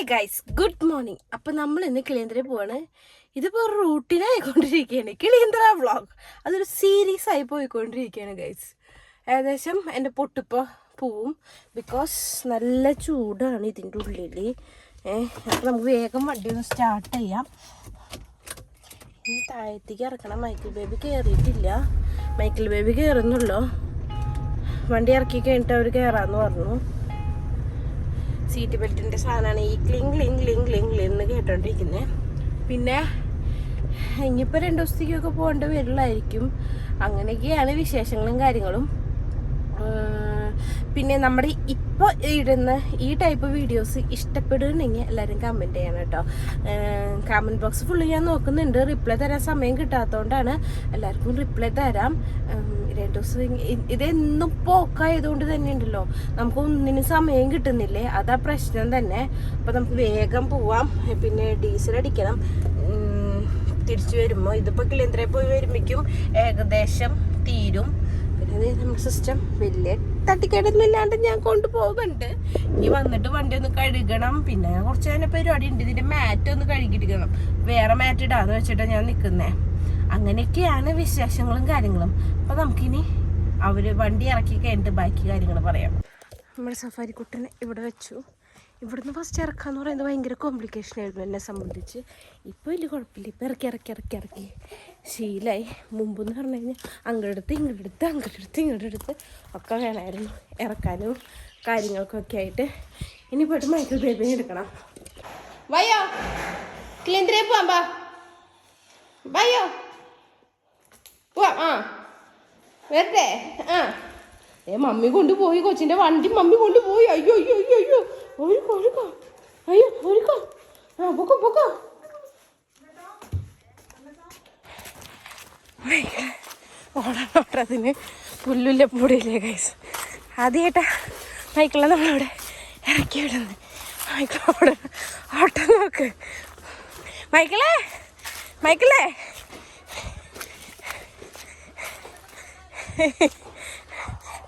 Hi guys good morning അപ്പം നമ്മൾ ഇന്ന് കിളിയന്തര പോവാണ്. ഇതിപ്പോൾ റൂട്ടീനായിക്കൊണ്ടിരിക്കുകയാണ് കിളിയന്തര വ്ളോഗ് അതൊരു സീരീസ് ആയി പോയിക്കൊണ്ടിരിക്കുകയാണ് ഗൈസ് ഏകദേശം എന്റെ പൊട്ടിപ്പോൾ പോവും. ബിക്കോസ് നല്ല ചൂടാണ് ഇതിന്റെ ഉള്ളിൽ ഏഹ് അപ്പം നമുക്ക് വേഗം വണ്ടി ഒന്ന് സ്റ്റാർട്ട് ചെയ്യാം. ഇനി താഴത്തേക്ക് ഇറക്കണം. മൈക്കിൾ ബേബി കയറിയിട്ടില്ല മൈക്കിൾ ബേബി കയറുന്നുള്ളൂ വണ്ടി ഇറക്കി കഴിഞ്ഞിട്ട് അവർ കയറാമെന്ന് പറഞ്ഞു. സീറ്റ് ബെൽറ്റിന്റെ സാധനമാണ് ഈ ക്ലിങ് ക്ലിങ് ക്ലിങ് ക്ലിങ് എന്ന് കേട്ടോണ്ടിരിക്കുന്നത് പിന്നെ ഇനിയിപ്പോൾ രണ്ട് ദിവസത്തേക്കൊക്കെ പോകേണ്ട വരില്ലായിരിക്കും അങ്ങനെയൊക്കെയാണ് വിശേഷങ്ങളും കാര്യങ്ങളും. പിന്നെ നമ്മുടെ ഇപ്പോൾ ഇടുന്ന ഈ ടൈപ്പ് വീഡിയോസ് ഇഷ്ടപ്പെടുന്നുണ്ടെങ്കിൽ എല്ലാവരും കമന്റ് ചെയ്യണം കേട്ടോ. കമന്റ് ബോക്സ് ഫുള്ള് ഞാൻ നോക്കുന്നുണ്ട്. റിപ്ലൈ തരാൻ സമയം കിട്ടാത്തതുകൊണ്ടാണ് എല്ലാവർക്കും റിപ്ലൈ തരാം. രണ്ട് ദിവസം ഇതെന്നും പോക്കായതുകൊണ്ട് തന്നെ ഉണ്ടല്ലോ. നമുക്ക് ഒന്നിനും സമയം കിട്ടുന്നില്ലേ? അതാ പ്രശ്നം തന്നെ. അപ്പോൾ നമുക്ക് വേഗം പോവാം. പിന്നെ ഡീസൽ അടിക്കണം. തിരിച്ചു വരുമ്പോൾ ഇതിപ്പോൾ കിളിയന്ത്രയിൽ പോയി വരുമ്പോഴേക്കും ഏകദേശം തീരും. പിന്നെ നമ്മുടെ സിസ്റ്റം വലിയ തട്ടിക്കേടൊന്നുമില്ലാണ്ട് ഞാൻ കൊണ്ടുപോകുന്നുണ്ട്. ഇനി വന്നിട്ട് വണ്ടി ഒന്ന് കഴുകണം. പിന്നെ ഞാൻ കുറച്ച് നേരം പരിപാടി ഉണ്ട്. ഇതിന്റെ മാറ്റ് ഒന്ന് കഴുകിയിടിക്കണം. വേറെ മാറ്റ് ഇടാന്ന് വെച്ചിട്ടാണ് ഞാൻ നിൽക്കുന്നേ അങ്ങനെയൊക്കെയാണ് വിശേഷങ്ങളും കാര്യങ്ങളും. അപ്പൊ നമുക്കിനി അവർ വണ്ടി ഇറക്കി കഴിഞ്ഞിട്ട് ബാക്കി കാര്യങ്ങൾ പറയാം. നമ്മുടെ സഫാരി കുട്ടനെ ഇവിടെ വെച്ചു. ഇവിടുന്ന് ഫസ്റ്റ് ഇറക്കാന്ന് പറയുന്നത് ഭയങ്കര കോംപ്ലിക്കേഷൻ ആയിരുന്നു എന്നെ സംബന്ധിച്ച്. ഇപ്പോൾ വലിയ കുഴപ്പമില്ല. ഇപ്പോൾ ഇറക്കി ഇറക്കി ഇറക്കി ഇറക്കി. ശീലായി. മുമ്പെന്ന് പറഞ്ഞു കഴിഞ്ഞാൽ അങ്ങടെടുത്ത് ഇങ്ങടെടുത്ത് അങ്ങടെടുത്ത് ഇങ്ങടെടുത്ത് ഒക്കെ വേണമായിരുന്നു ഇറക്കാനും കാര്യങ്ങൾക്കൊക്കെ ആയിട്ട്. ഇനി പോയിട്ട് മൈക്കിൾ ബേബിനെ എടുക്കണം. വയ്യോ? ക്ലീന്ദ്രേ പോവാം വയ്യോ? പോവാം ആ. വരട്ടെ ആ. ഏ മമ്മി കൊണ്ടുപോയി കൊച്ചിന്റെ വണ്ടി മമ്മി കൊണ്ടുപോയി. അയ്യോ അയ്യോ അയ്യോ അയ്യോ. ഒഴുക്കോ ഒഴുക്കോ അയ്യോ ഒഴുക്കോ ആ പൊക്കോ പൊക്കോ ഓടാനോട്ടത്തിന് പുല്ലുല്ല പൂടിയില്ലേ കൈസ് ആദ്യമായിട്ടാ മൈക്കിളെ നമ്മളിവിടെ ഇറക്കി വിടുന്നത്. മൈക്കിൾ ഓട ഓട്ടം നോക്ക്. മൈക്കിളേ മൈക്കിളേ.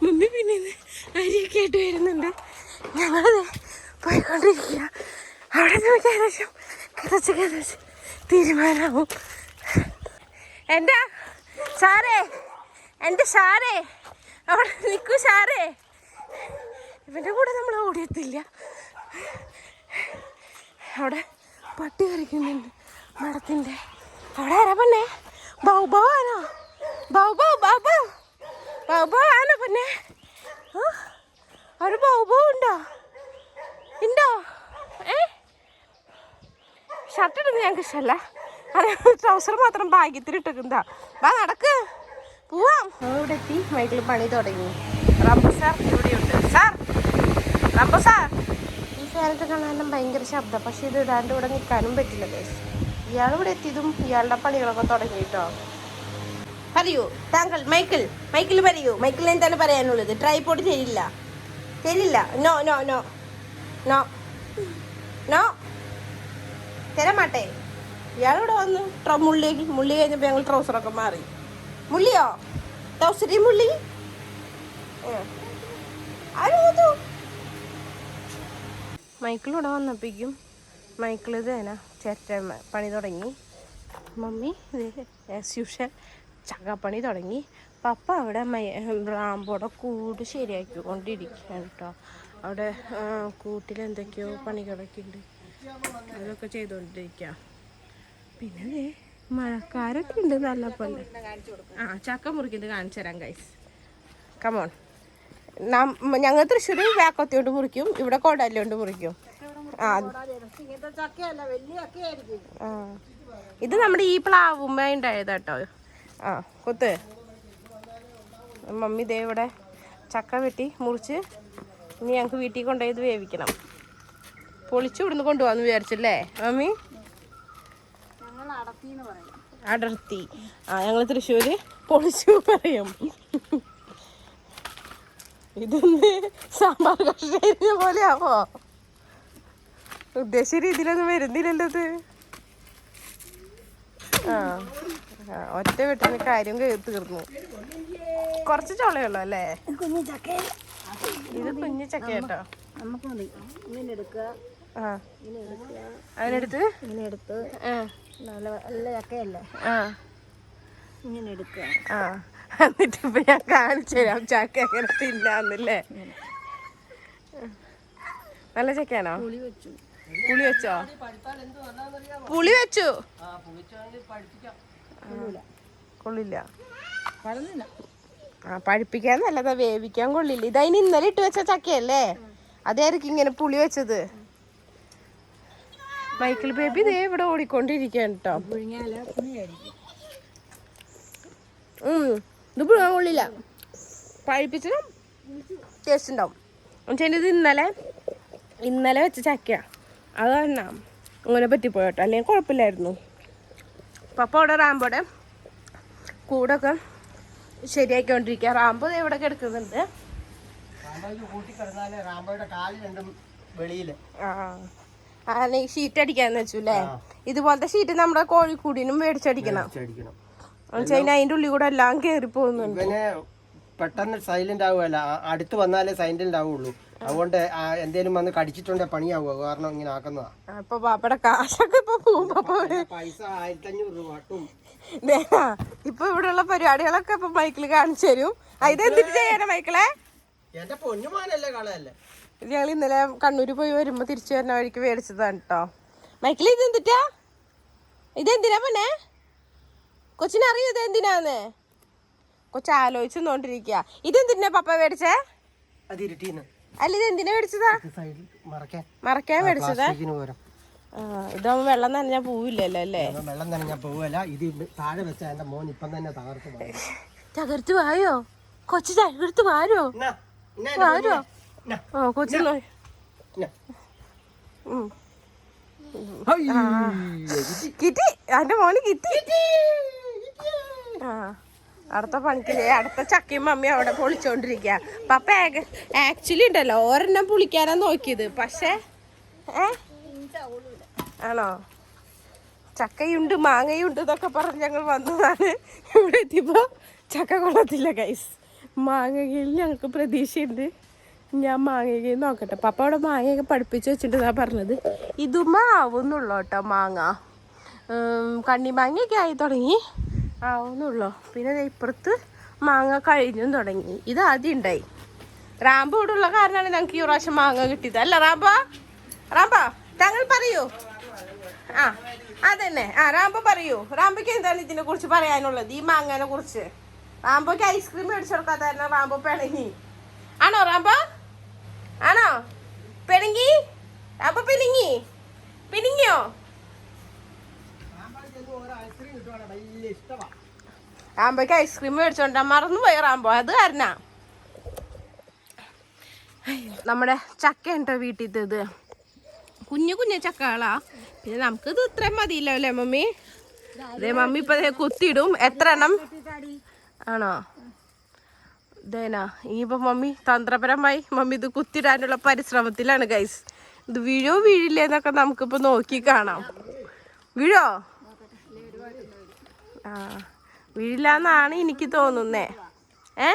മമ്മി പിന്നെ അരിയൊക്കെ ആയിട്ട് വരുന്നുണ്ട്. ഞങ്ങളത് പോയിക്കൊണ്ടിരിക്കുക അവിടെ നമുക്ക് ഏകദേശം കിതച്ച് കിതച്ച് തീരുമാനമാവും. എന്റെ സാറേ എന്റെ സാറേ അവിടെ നിൽക്കൂ സാറേ. ഇവന്റെ കൂടെ നമ്മൾ ഓടിയെത്തില്ല. അവിടെ പട്ടി കറിക്കുന്നുണ്ട് മടത്തിന്റെ അവിടെ ആരാ പെണ്ണേ ബൗ ബൗ ആണോ? ബൗ ബൗ ബൗ ബൗ. ബൗ ഒരു ബൗ ഉണ്ടോ? ഉണ്ടോ ഏ? ഷർട്ട് ഇടുന്നത് ഞങ്ങൾക്ക് ഇഷ്ടമല്ല അത് ട്രൗസർ മാത്രം ഇട്ടിട്ടുണ്ടാ. വാ നടക്ക്. പോവാം. ഇവിടെ എത്തി. മൈക്കിൾ പണി തുടങ്ങി. റബ്ബു സാർ ഇവിടെയുണ്ട്. സാർ റബ്ബു സാർ. ഈ ഫാനൊക്കെ കാണാനും ഭയങ്കര ശബ്ദം. പക്ഷെ ഇത് ഇടാണ്ട് ഇവിടെ നിൽക്കാനും പറ്റില്ല ഗൈസ് ഇയാൾ ഇവിടെ എത്തിയതും ഇയാളുടെ പണികളൊക്കെ തുടങ്ങി കേട്ടോ. പറയൂ താങ്കൾ മൈക്കിൾ മൈക്കിൾ പറയൂ. മൈക്കിൾ എന്താണ് പറയാനുള്ളത്? ട്രൈപോഡ് തരില്ല തരില്ല no no no no. No. തരമാട്ടെ മാട്ടെ. ഇയാളിവിടെ വന്നു ട്രോ മുള്ളി മുള്ളി കഴിഞ്ഞപ്പോൾ ഞങ്ങൾ ട്രൗസറൊക്കെ മാറി. മുള്ളിയോ? ട്രൗസറി മുള്ളി? മൈക്കിൾ ഇവിടെ വന്നപ്പോഴേക്കും മൈക്കിൾ തന്നെ ചേട്ട പണി തുടങ്ങി. മമ്മി ഇത് ആസ് യൂഷ്വൽ ചക്കപ്പണി തുടങ്ങി. പപ്പ അവിടെ മൈ റാമ്പോടെ കൂട് ശരിയാക്കിക്കൊണ്ടിരിക്കുകയാണ് കേട്ടോ. അവിടെ കൂട്ടിലെന്തൊക്കെയോ പണികളൊക്കെ ഉണ്ട് അതൊക്കെ ചെയ്തുകൊണ്ടിരിക്കുക പിന്നെ മഴക്കാരൊക്കെ ഉണ്ട് നല്ല പോലെ. ആ ചക്ക മുറിക്കുന്നത് കാണിച്ചു തരാം ഗൈസ് കമോൺ ഞങ്ങൾ തൃശ്ശൂർ വേക്കത്തി കൊണ്ട് മുറിക്കും ഇവിടെ കോടാലി കൊണ്ട് മുറിക്കും. ആ. ആ. ഇത് നമ്മുടെ ഈ പ്ലാവുമ്മ ഉണ്ടായത് കേട്ടോ ആ കൊത്ത്. മമ്മി ദേ ഇവിടെ ചക്ക വെട്ടി മുറിച്ച് ഇനി ഞങ്ങൾക്ക് വീട്ടിൽ കൊണ്ടുപോയി ഇത് വേവിക്കണം. പൊളിച്ചു ഇവിടുന്ന് കൊണ്ടുപോകാന്ന് വിചാരിച്ചല്ലേ? മമ്മി അടർത്തി. ആ ഞങ്ങൾ തൃശ്ശൂര് പൊളിച്ചു പറയും. ഇതൊന്ന് സാമ്പാർ കഷ്ണ പോലെ ആവോ ഉദ്ദേശിച്ച രീതിയിലൊന്നും വരുന്നില്ലല്ലോ ഇത്. ആ ഒറ്റ വെട്ടിന് കാര്യം കേട്ട് തീർന്നു. കുറച്ച് ചോളയുള്ളൂ അല്ലേ? ഇത് കുഞ്ഞു ചക്ക കേട്ടോ നമുക്ക് മതി. ഇങ്ങനെ എടുക്കുക. ഇങ്ങനെ എടുക്കുക. അതിനെടുത്ത് ഇങ്ങനെ എടുത്ത്. നല്ല നല്ല ചക്കയല്ലേ? ആ. ഇങ്ങനെ എടുക്കുക. ആ. എന്നിട്ട് ഇപ്പൊ ഞാൻ കാണിച്ചു തരാം ചക്ക എങ്ങനെ തിന്നാന്നല്ലേ. നല്ല ചക്കയാണോ? പുളി വെച്ചു. പുളി വെച്ചോ? പുളി വെച്ചു? കൊള്ളില്ല. പറഞ്ഞില്ല ആ പഴിപ്പിക്കാൻ വേവിക്കാൻ കൊള്ളില്ല. ഇതതിന് ഇന്നലെ ഇട്ട് വെച്ച ചക്കയല്ലേ? അതായിരിക്കും ഇങ്ങനെ പുളി വെച്ചത്. മൈക്കിൾ ബേബി ഇതേ ഇവിടെ ഓടിക്കൊണ്ടിരിക്കുകയാണ് കേട്ടോ. ഇത് പുഴുങ്ങാൻ കൊള്ളില്ല. പഴിപ്പിച്ചാൽ ടേസ്റ്റ് ഉണ്ടാവും. എന്നുവെച്ചാൽ ഇത് ഇന്നലെ ഇന്നലെ വെച്ച ചക്ക അത് തന്നെ. അങ്ങനെ പറ്റിപ്പോയോട്ടോ അല്ലെങ്കിൽ കുഴപ്പമില്ലായിരുന്നു. പപ്പ അവിടെ റാമ്പോടെ കൂടൊക്കെ ശരിയാക്കിക്കൊണ്ടിരിക്കുക റാമ്പ് ഇവിടെ കിടക്കുന്നുണ്ട്. ആ. ആ ഷീറ്റ് അടിക്കാന്ന് വെച്ചു അല്ലേ ഇതുപോലത്തെ ഷീറ്റ് നമ്മുടെ കോഴിക്കൂടിനും മേടിച്ചടിക്കണം. അതിന്റെ അതിന് ഉള്ളിൽ കൂടെ എല്ലാം കേറി പോകുന്നുണ്ട് പെട്ടെന്ന് സൈലന്റ് ആവുകയല്ല. ആ- അടുത്ത് വന്നാലേ സൈലന്റ് ആവുള്ളൂ. അതുകൊണ്ട് എന്തേലും വന്ന് കടിച്ചിട്ടുണ്ടെ പണിയാവുക കാരണം ഇങ്ങനെ ആക്കുന്നതാ. അപ്പൊ പാപ്പയുടെ കാശൊക്കെ ഇപ്പൊ പോവും പൈസ ആയിരത്തഞ്ഞൂറ് രൂപ ഒട്ടും ദേ, ആ, ഇപ്പൊ ഇവിടെയുള്ള പരിപാടികളൊക്കെ ഇപ്പൊ മൈക്കിൾ കാണിച്ചു തരും. ഇതെന്തിട്ട് ചെയ്യാനാ മൈക്കിളെ? എന്റെ പൊന്നുമാനല്ലേ കളയല്ലേ? ഞങ്ങൾ ഇന്നലെ കണ്ണൂര് പോയി വരുമ്പോ തിരിച്ചു വരുന്ന വഴിക്ക് മേടിച്ചതാണ് കേട്ടോ മൈക്കിൾ ഇത് എന്തിട്ടാ? ഇതെന്തിനാ പിന്നെ കൊച്ചിനറിയോ ഇതെന്തിനാന്ന് കൊച്ചു ആലോചിച്ചോണ്ടിരിക്കുക ഇതെന്തിനാ പപ്പ മേടിച്ചേ? അത് ഇരുട്ടീന്ന്. അല്ല ഇത് എന്തിനാ മേടിച്ചതാ? മറക്കാൻ. മേടിച്ചതാ? ഇതാവുമ്പോ വെള്ളം നനഞ്ഞാ പോവില്ലല്ലോ അല്ലേ? വെള്ളം നനഞ്ഞാ പോവല്ല. ഇത് താഴെ വെച്ച എന്റെ മോൻ ഇപ്പം തന്നെ തകർത്ത് തകർത്ത് വായോ കൊച്ചു തകർത്ത് വാരോ വാരോ ഓ കൊച്ചു കിട്ടി. എന്റെ മോന് കിട്ടി. ആ. അടുത്ത പണിക്കില്ലേ? അടുത്ത ചക്കയും മമ്മി അവിടെ പൊളിച്ചോണ്ടിരിക്ക. പപ്പ ആക്ച്വലി ഉണ്ടല്ലോ ഒരെണ്ണം പുളിക്കാനാ നോക്കിയത്. പക്ഷേ ആണോ? ചക്കയുണ്ട് മാങ്ങയുണ്ട് എന്നൊക്കെ പറഞ്ഞ് ഞങ്ങൾ വന്നതാണ്. ഇവിടെ എത്തിയപ്പോ ചക്ക കൊള്ളത്തില്ല ഗൈസ് മാങ്ങയിൽ ഞങ്ങൾക്ക് പ്രതീക്ഷയുണ്ട്. ഞാൻ മാങ്ങയിൽ നോക്കട്ടെ. പപ്പ അവിടെ മാങ്ങയൊക്കെ പഠിപ്പിച്ച് വെച്ചിട്ടുണ്ടെന്നാ പറഞ്ഞത്. ഇതുമാവുന്നുള്ളൂ കേട്ടോ മാങ്ങ. കണ്ണി കണ്ണിമാങ്ങയൊക്കെ ആയി തുടങ്ങി. ആവുന്നുള്ളൂ. പിന്നെ ഇപ്പുറത്ത് മാങ്ങ കഴിഞ്ഞും തുടങ്ങി. ഇത് ആദ്യം ഉണ്ടായി. റാമ്പ് ഇവിടെ ഉള്ള കാരണമാണ് ഞങ്ങൾക്ക് ഈ പ്രാവശ്യം മാങ്ങ കിട്ടിയത്. അല്ല റാമ്പ റാമ്പ താങ്കൾ പറയൂ. ആ അതന്നെ. ആ റാമ്പ പറയൂ. റാമ്പയ്ക്ക് എന്താണ് ഇതിനെ കുറിച്ച് പറയാനുള്ളത് ഈ മാങ്ങനെ കുറിച്ച്? റാമ്പയ്ക്ക് ഐസ്ക്രീം മേടിച്ചു കൊടുക്കാത്ത റാമ്പോ പിണങ്ങി. ആണോ റാമ്പ ആണോ? പിണങ്ങി? റാമ്പ പിണങ്ങി? പിണങ്ങിയോ? ഐസ്ക്രീം കിട്ടുവാണ്. വലിയ ഇഷ്ടമാ റാമ്പോക്ക് ഐസ്ക്രീം മേടിച്ചോണ്ടാ മറന്നു പോയി റാമ്പോ അത് കാരണ. നമ്മുടെ ചക്ക ഉണ്ടോ വീട്ടിലത്തേത് കുഞ്ഞു കുഞ്ഞു ചക്കകളാ. പിന്നെ നമുക്കിത് ഇത്രയും മതിയില്ലോ അല്ലേ മമ്മി? അതെ മമ്മി ഇപ്പൊ കുത്തിയിടും. എത്ര എണ്ണം? ആണോ? ഇതേനാ. ഇനിയിപ്പോ മമ്മി തന്ത്രപരമായി മമ്മി ഇത് കുത്തിടാനുള്ള പരിശ്രമത്തിലാണ് ഗൈസ് ഇത് വീഴോ വീഴില്ലേ എന്നൊക്കെ നമുക്കിപ്പോ നോക്കി കാണാം. വീഴോ? ആ. വീഴില്ല എന്നാണ് എനിക്ക് തോന്നുന്നേ. ഏ?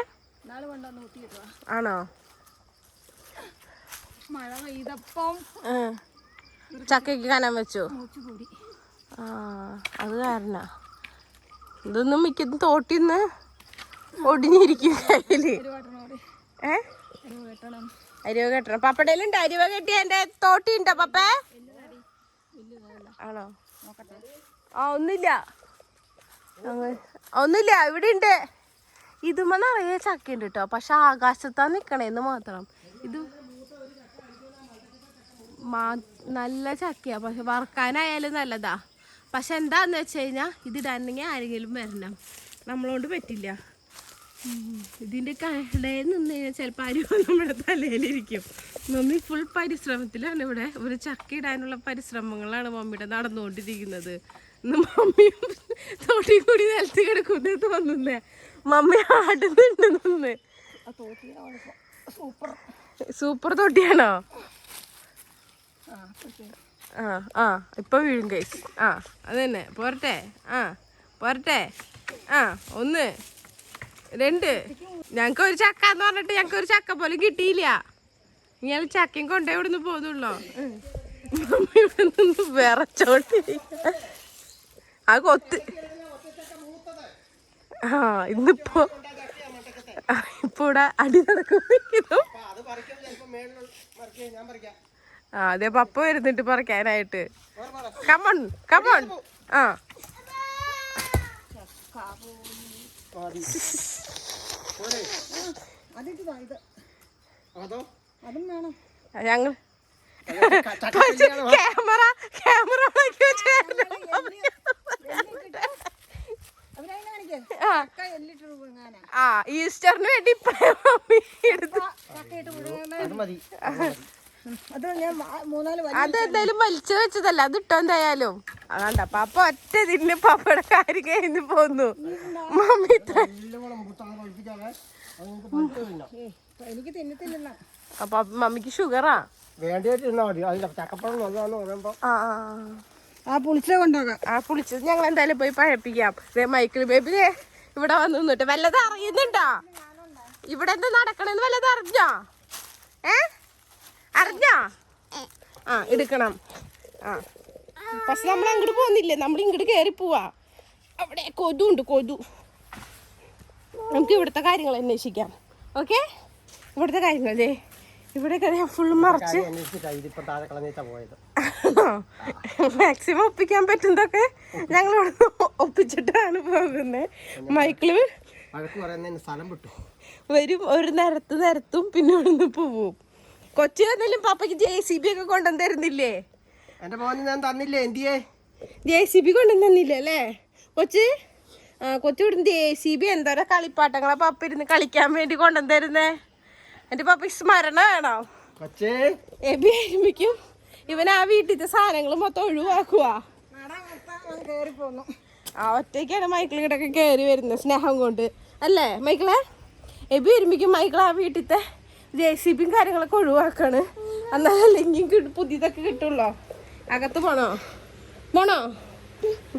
ആണോ? മഴ പെയ്തപ്പം. ചക്കയ്ക്ക് കനം വെച്ചു. ആ അത് കാരണ. ഇതൊന്നും മിക്കതും തോട്ടിന്ന് ഒടിഞ്ഞിരിക്കും കയ്യിൽ. ഏ? അരിവ കെട്ടണം പപ്പടയിലുണ്ട്. അരിവ കെട്ടി എന്റെ തോട്ടിണ്ടോ പപ്പേ. ആണോ? ആ ഒന്നില്ല ഒന്നില്ല ഇവിടെ ഉണ്ട് ഇതുമ്മ നിറയെ ചക്കയുണ്ട് കേട്ടോ. പക്ഷെ ആകാശത്താ നിക്കണേന്ന് മാത്രം. ഇത് നല്ല ചക്കയാ. പക്ഷെ വറക്കാനായാലും നല്ലതാ. പക്ഷെ എന്താന്ന് വെച്ച് കഴിഞ്ഞാൽ ഇടാനെങ്കിൽ ആരെങ്കിലും വരണം. നമ്മളോണ്ട് പറ്റില്ല. ഇതിന്റെ കടയിൽ നിന്ന് കഴിഞ്ഞാൽ ചിലപ്പോൾ അരി നമ്മുടെ തലയിലിരിക്കും. മമ്മി ഫുൾ പരിശ്രമത്തിലാണ് ഇവിടെ. ഒരു ചക്ക ഇടാനുള്ള പരിശ്രമങ്ങളാണ് മമ്മിയുടെ നടന്നുകൊണ്ടിരിക്കുന്നത്. ഇന്ന് മമ്മിയും തോട്ടി കൂടി നിലത്ത് കിടക്കുന്നേ തോന്നുന്നേ മമ്മി ആടുന്നുണ്ട് നിന്ന്. സൂപ്പർ. സൂപ്പർ തൊട്ടിയാണോ? ആ ആ ഇപ്പൊ വീഴും കൈസ് ആ അത് തന്നെ പോരട്ടെ. ആ പോരട്ടെ. ആ ഒന്ന് രണ്ട്. ഞങ്ങൾക്ക് ഒരു ചക്ക എന്ന് പറഞ്ഞിട്ട് ഞങ്ങൾക്ക് ഒരു ചക്ക പോലും കിട്ടിയില്ല. ഇയാൾ ചക്കയും കൊണ്ടേ ഇവിടുന്ന് പോകുന്നുള്ളോ മമ്മി ഇവിടെ നിന്ന് വിറച്ചോണ്ടിരിക്കുക ആ കൊത്ത് ആ ഇന്നിപ്പോ ഇപ്പൊ ഇവിടെ അടി നടക്കുന്നു ആ അതെ പപ്പ വരുന്നിട്ട് പറിക്കാനായിട്ട്. കമൺ കമൺ ആ. ഞങ്ങൾ ക്യാമറ ക്യാമറ കാണിക്കേ ആ ഈസ്റ്ററിന് വേണ്ടി അത് മതി. അത് ഞാൻ മൂന്നാൽ വലിയ അത് എന്തായാലും വലിച്ചു വെച്ചതല്ല അത് ഇട്ടോ എന്തായാലും. അതാണ്ട പാപ്പ ഒറ്റ തിന്ന് പാപ്പയുടെ കാര്യം കഴിഞ്ഞു പോന്നു. മമ്മി എനിക്ക് തിന്നത്തില്ല അപ്പൊ മമ്മിക്ക് ഷുഗറാ. വേണ്ടിയിട്ട് തിന്നാൽ മതി. അതിന്റെ ചക്കപ്പഴം നല്ലതാണെന്ന് പറയുമ്പോ ആ ആ, ആ പുളിച്ച കൊണ്ടുപോകാം. ആ പുളിച്ചത് ഞങ്ങൾ എന്തായാലും പോയി പഴപ്പിക്കാം. ദേ മൈക്കിൾ ബേബി ഇവിടെ വന്ന് നിന്നിട്ട് വല്ലത് അറിയുന്നുണ്ടോ? ഇവിടെ എന്താ നടക്കണെന്ന് വല്ലത് അറിഞ്ഞോ? ഏ? അറിഞ്ഞോ? ആ എടുക്കണം. ആ. പക്ഷെ നമ്മൾ അങ്ങോട്ട് പോകുന്നില്ലേ? നമ്മൾ ഇങ്ങോട്ട് കയറി പോവാ. അവിടെ കൊതു ഉണ്ട് കൊതു. നമുക്ക് ഇവിടുത്തെ കാര്യങ്ങൾ അന്വേഷിക്കാം. ഓക്കെ? ഇവിടുത്തെ കാര്യങ്ങളല്ലേ ഇവിടെ ഫുൾ മറച്ച്. മാക്സിമം ഒപ്പിക്കാൻ പറ്റുന്നതൊക്കെ ഞങ്ങൾ ഇവിടെ ഒപ്പിച്ചിട്ടാണ് പോകുന്നത് മൈക്കിൾ സ്ഥലം വിട്ടു. വരും ഒരു നിരത്ത് നിരത്തും പിന്നെ ഇവിടുന്ന് പോവും. കൊച്ചു വന്നാലും പാപ്പയ്ക്ക് ജെ സി ബി ഒക്കെ കൊണ്ടുവന്ന് തരുന്നില്ലേ? എന്റെ മോന് ഞാൻ തന്നില്ലേ എന്തിയേ? ജെ സി ബി കൊണ്ടുവന്ന് തന്നില്ലേ അല്ലേ? കൊച്ച്? ആ കൊച്ചു ഇവിടുന്ന് ജെ സി ബി എന്തോരോ കളിപ്പാട്ടങ്ങളെ പപ്പ ഇരുന്ന് കളിക്കാൻ വേണ്ടി കൊണ്ടുവന്ന് തരുന്നേ. എന്റെ പപ്പയ്ക്ക് സ്മരണ വേണോ. കൊച്ചേ. എബി ആയിരിക്കും ഇവൻ ആ വീട്ടിലത്തെ സാധനങ്ങൾ മൊത്തം ഒഴിവാക്കുക ആ ഒറ്റയ്ക്കാണ് മൈക്കിൾ ഇങ്ങോട്ടൊക്കെ കയറി വരുന്നത് സ്നേഹം കൊണ്ട്. അല്ലേ മൈക്കിളെ? എബി വരുമ്പോഴേക്കും മൈക്കിൾ ആ വീട്ടിലത്തെ ജെ സി ബിയും കാര്യങ്ങളൊക്കെ ഒഴിവാക്കാണ്. എന്നാലല്ലേ ഇനി പുതിയതൊക്കെ കിട്ടുള്ളോ? അകത്ത് പോണോ? പോണോ?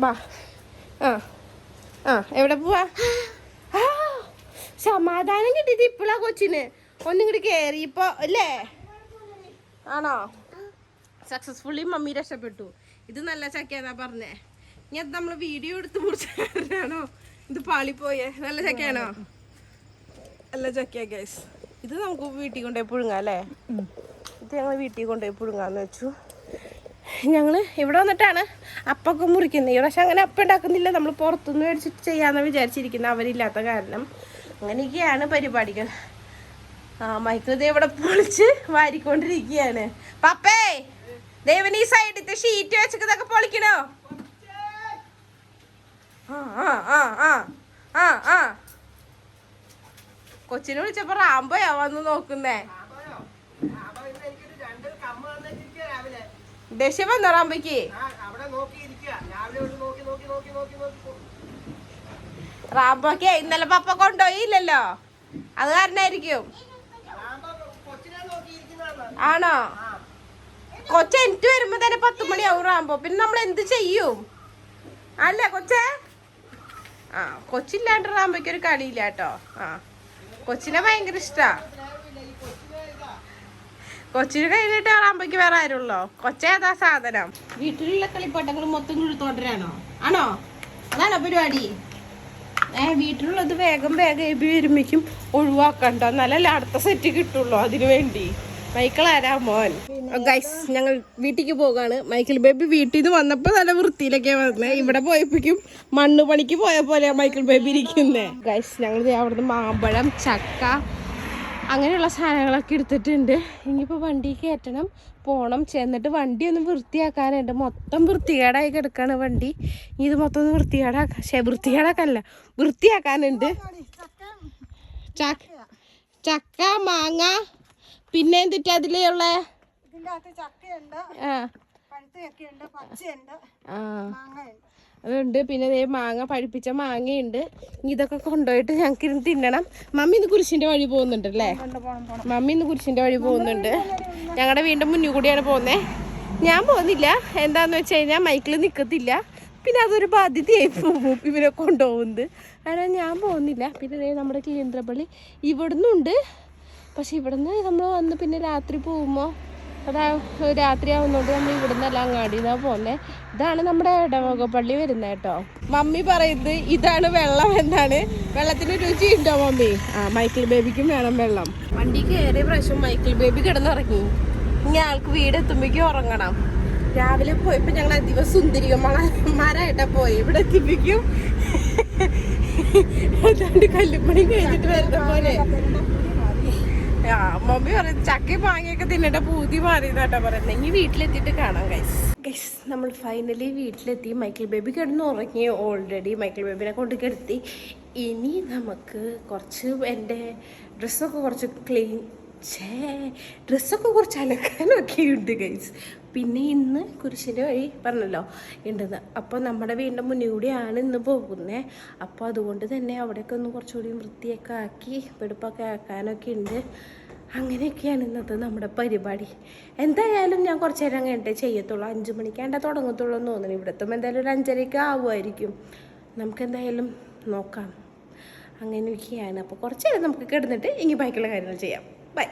ബാ ആ ആ എവിടെ പോവാ? സമാധാനം കിട്ടിയത് ഇപ്പോഴാ കൊച്ചിന്. ഒന്നിങ്ങോട്ട് കയറി ഇപ്പൊ അല്ലേ? ആണോ? സക്സസ്ഫുള്ളി മമ്മി രക്ഷപ്പെട്ടു. ഇത് നല്ല ചക്കയാന്നാ പറഞ്ഞേ. ഇനി അത് നമ്മൾ വീഡിയോ എടുത്ത് മുറിച്ചാണോ ഇത് പാളിപ്പോയേ. നല്ല ചക്കയാണോ? നല്ല ചക്കയാ ഗൈസ് ഇത് നമുക്ക് വീട്ടിൽ കൊണ്ടുപോയി പുഴുങ്ങാം അല്ലേ? ഇത് ഞങ്ങൾ വീട്ടിൽ കൊണ്ടുപോയി പുഴുങ്ങാന്ന് വെച്ചു. ഞങ്ങൾ ഇവിടെ വന്നിട്ടാണ് അപ്പൊക്കെ മുറിക്കുന്നത്. ഇവിടെ പക്ഷെ അങ്ങനെ അപ്പം ഉണ്ടാക്കുന്നില്ല. നമ്മൾ പുറത്തുനിന്ന് മേടിച്ചിട്ട് ചെയ്യാന്ന് വിചാരിച്ചിരിക്കുന്നത്. അവരില്ലാത്ത കാരണം. അങ്ങനെയൊക്കെയാണ് പരിപാടികൾ. ആ മൈക്കിൾ ദേ ഇവിടെ പൊളിച്ച് വാരിക്കൊണ്ടിരിക്കുകയാണ്. പപ്പേ! ദേവൻ ഈ ഷീറ്റ് വെച്ചതൊക്കെ പൊളിക്കണോ? കൊച്ചിനെ വിളിച്ചപ്പോ റാംബോയാ വന്ന് നോക്കുന്നേ. ദശ വന്നോ റാമ്പയ്ക്ക് നോക്കി ഇന്നലെ പപ്പ കൊണ്ടുപോയില്ലല്ലോ. അത് കാരണായിരിക്കും. ആണോ? കൊച്ച എനിക്ക് വരുമ്പോ തന്നെ പത്ത് മണിയാവും റാമ്പോ പിന്നെ നമ്മൾ എന്ത് ചെയ്യും? അല്ലേ കൊച്ചേ? ആ കൊച്ചില്ലാണ്ട് റാമ്പോയ്ക്ക് ഒരു കളിയില്ല കേട്ടോ. ആ കൊച്ചിനെ ഭയങ്കര ഇഷ്ടാ. കൊച്ചിന് കഴിഞ്ഞിട്ട് റാമ്പോയ്ക്ക് വേറെ ആരുള്ളോ? കൊച്ചേതാ സാധനം. വീട്ടിലുള്ള കളിപ്പാട്ടങ്ങൾ മൊത്തം കുഴുത്തോണ്ടരാണോ ആണോ? അതാണോ പരിപാടി? ഏ വീട്ടിലുള്ളത് വേഗം വേഗം എബി വരുമ്പോഴേക്കും ഒഴിവാക്കണ്ട. എന്നാലല്ലേ അടുത്ത സെറ്റ് കിട്ടുള്ളൂ അതിനു വേണ്ടി. മൈക്കിൾ ആരാ മോൻ ഗൈസ് ഞങ്ങൾ വീട്ടിലേക്ക് പോകാണ്. മൈക്കിൾ ബേബി വീട്ടിൽ നിന്ന് വന്നപ്പോ നല്ല വൃത്തിയിലൊക്കെ വന്നേ. ഇവിടെ പോയപ്പോഴേക്കും മണ്ണ് പണിക്ക് പോയ പോലെ മൈക്കിൾ ബേബി ഇരിക്കുന്നേ. ഗൈസ് ഞങ്ങൾ അവിടുന്ന് മാമ്പഴം ചക്ക അങ്ങനെയുള്ള സാധനങ്ങളൊക്കെ എടുത്തിട്ടുണ്ട്. ഇനിയിപ്പോൾ വണ്ടി കയറ്റണം പോണം. ചെന്നിട്ട് വണ്ടി ഒന്ന് വൃത്തിയാക്കാനുണ്ട്. മൊത്തം വൃത്തികേടായി കിടക്കാണ് വണ്ടി. ഇത് മൊത്തം ഒന്ന് വൃത്തികേടാക്കാൻ ശേ വൃത്തികേടാക്കല്ല. വൃത്തിയാക്കാനുണ്ട്. ചക്ക മാങ്ങ പിന്നെ എന്തിട്ട് അതിലേ മാങ്ങയുണ്ട്. അതുണ്ട്. പിന്നെ ദേ മാങ്ങ പഴുപ്പിച്ച മാങ്ങയുണ്ട്. ഇതൊക്കെ കൊണ്ടുപോയിട്ട് ഞങ്ങൾക്ക് ഇരുന്ന് തിന്നണം. മമ്മി ഇന്ന് കുരിശിന്റെ വഴി പോകുന്നുണ്ട് അല്ലേ മമ്മി ഇന്ന് കുരിശിന്റെ വഴി പോകുന്നുണ്ട്. ഞങ്ങളുടെ വീണ്ടും മുന്നിൽ കൂടിയാണ് പോകുന്നേ. ഞാൻ പോകുന്നില്ല. എന്താന്ന് വെച്ച് കഴിഞ്ഞാൽ മൈക്കിൽ നിൽക്കത്തില്ല പിന്നെ അതൊരു ബാധ്യതയായി പോകും ഇവരെ കൊണ്ടുപോകുന്നത്. കാരണം ഞാൻ പോകുന്നില്ല. പിന്നെ നമ്മുടെ കേന്ദ്രപ്പള്ളി ഇവിടുന്നുണ്ട്. പക്ഷെ ഇവിടുന്ന് നമ്മൾ വന്ന് പിന്നെ രാത്രി പോകുമ്പോൾ അതാ രാത്രി ആവുന്നോണ്ട് നമ്മൾ ഇവിടുന്ന് എല്ലാം കാടിന്നാ പോന്നെ. ഇതാണ് നമ്മുടെ ഇടവകപ്പള്ളി വരുന്നത് കേട്ടോ. മമ്മി പറയുന്നത് ഇതാണ് വെള്ളം എന്നാണ്. വെള്ളത്തിന് രുചി ഉണ്ടോ മമ്മി? ആ മൈക്കിൾ ബേബിക്കും വേണം വെള്ളം. വണ്ടി കയറിയ പ്രാവശ്യം മൈക്കിൾ ബേബി കിടന്നുറങ്ങി. ഇനി ആൾക്ക് വീട് എത്തുമ്പോഴേക്കും ഉറങ്ങണം. രാവിലെ പോയപ്പോ ഞങ്ങൾ അധികം സുന്ദരികന്മാരായിട്ടാ പോയി. ഇവിടെ എത്തിപ്പിക്കും കല്ലുപ്പണി കഴിഞ്ഞിട്ട് വരുന്ന പോലെ. മമ്മി പറയും ചക്കയും മാങ്ങയൊക്കെ തിന്നിട്ട് പൂതി മാറി എന്നാട്ടാ പറയുന്നത് ഇനി വീട്ടിലെത്തിയിട്ട് കാണാം ഗൈസ് ഗൈസ് നമ്മൾ ഫൈനലി വീട്ടിലെത്തി. മൈക്കിൾ ബേബി കിടന്ന് ഉറങ്ങി. ഓൾറെഡി മൈക്കിൾ ബേബിനെ കൊണ്ട് കിടത്തി. ഇനി നമുക്ക് കുറച്ച് എന്റെ ഡ്രസ്സൊക്കെ കുറച്ച് ക്ലീൻ ഛേ ഡ്രസ്സൊക്കെ കുറച്ച് അലക്കാനൊക്കെ ഉണ്ട് ഗൈസ് പിന്നെ ഇന്ന് കുരിശിന്റെ വഴി പറഞ്ഞല്ലോ ഉണ്ടെന്ന് അപ്പോൾ നമ്മുടെ വീടിന്റെ മുന്നിൽ കൂടിയാണ് ഇന്ന് പോകുന്നത് അപ്പോൾ അതുകൊണ്ട് തന്നെ അവിടെയൊക്കെ ഒന്ന് കുറച്ചുകൂടി വൃത്തിയൊക്കെ ആക്കി വെടുപ്പൊക്കെ ആക്കാനൊക്കെ ഉണ്ട് അങ്ങനെയൊക്കെയാണ് ഇന്നത്തെ നമ്മുടെ പരിപാടി. എന്തായാലും ഞാൻ കുറച്ച് നേരം കഴിഞ്ഞിട്ടേ ചെയ്യത്തുള്ളൂ. അഞ്ച് മണിക്കാണ്ട തുടങ്ങത്തുള്ളൂ എന്ന് തോന്നുന്നു. ഇവിടെ എത്തുമ്പോൾ എന്തായാലും ഒരു അഞ്ചരയ്ക്ക് ആവുമായിരിക്കും. നമുക്ക് എന്തായാലും നോക്കാം. അങ്ങനെയൊക്കെയാണ്. അപ്പോൾ കുറച്ച് നേരം നമുക്ക് കിടന്നിട്ട് ഇനി ബാക്കിയുള്ള കാര്യങ്ങൾ ചെയ്യാം. ബൈ